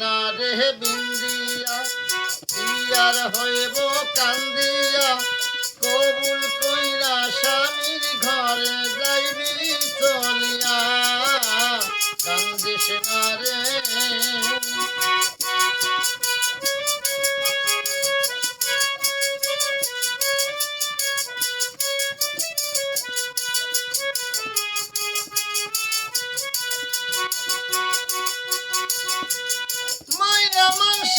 না রেহে বিন্দিয়া, বিয়ার হইব কান্দিয়া। কবুল কইরা স্বামীর ঘরে যাইবি চলিয়া। কান্দিস না রে।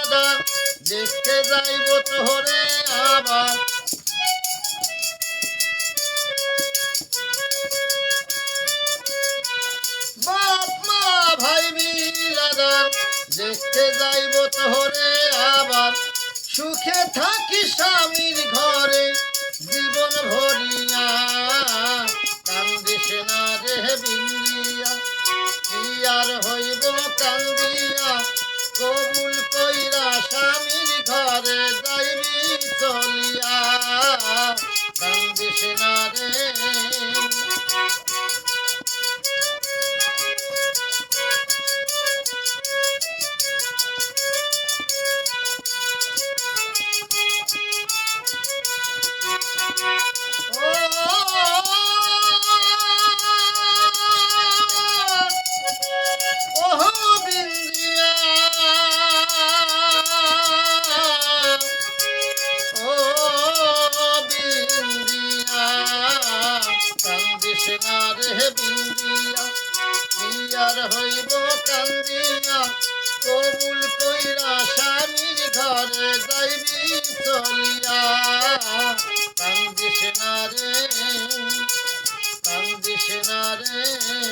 বিলাদা দেখতে যাইব তোরে আবার। বাপ মা, ভাই বিলাদা দেখতে যাইব তোরে আবার। সুখে থাকি স্বামীর ঘরে, জীবন ভরিয়া। কান্দিস না রে বিন্দিয়া ইয়ার হইব কান্দিয়া। কান্দিস না বিন্দিয়া ইয়ার হইব কান্দিয়া, কবুল কইরা স্বামীর ঘরে যাইবি চলিয়া। কান্দিস না রে, কান্দিস না রে।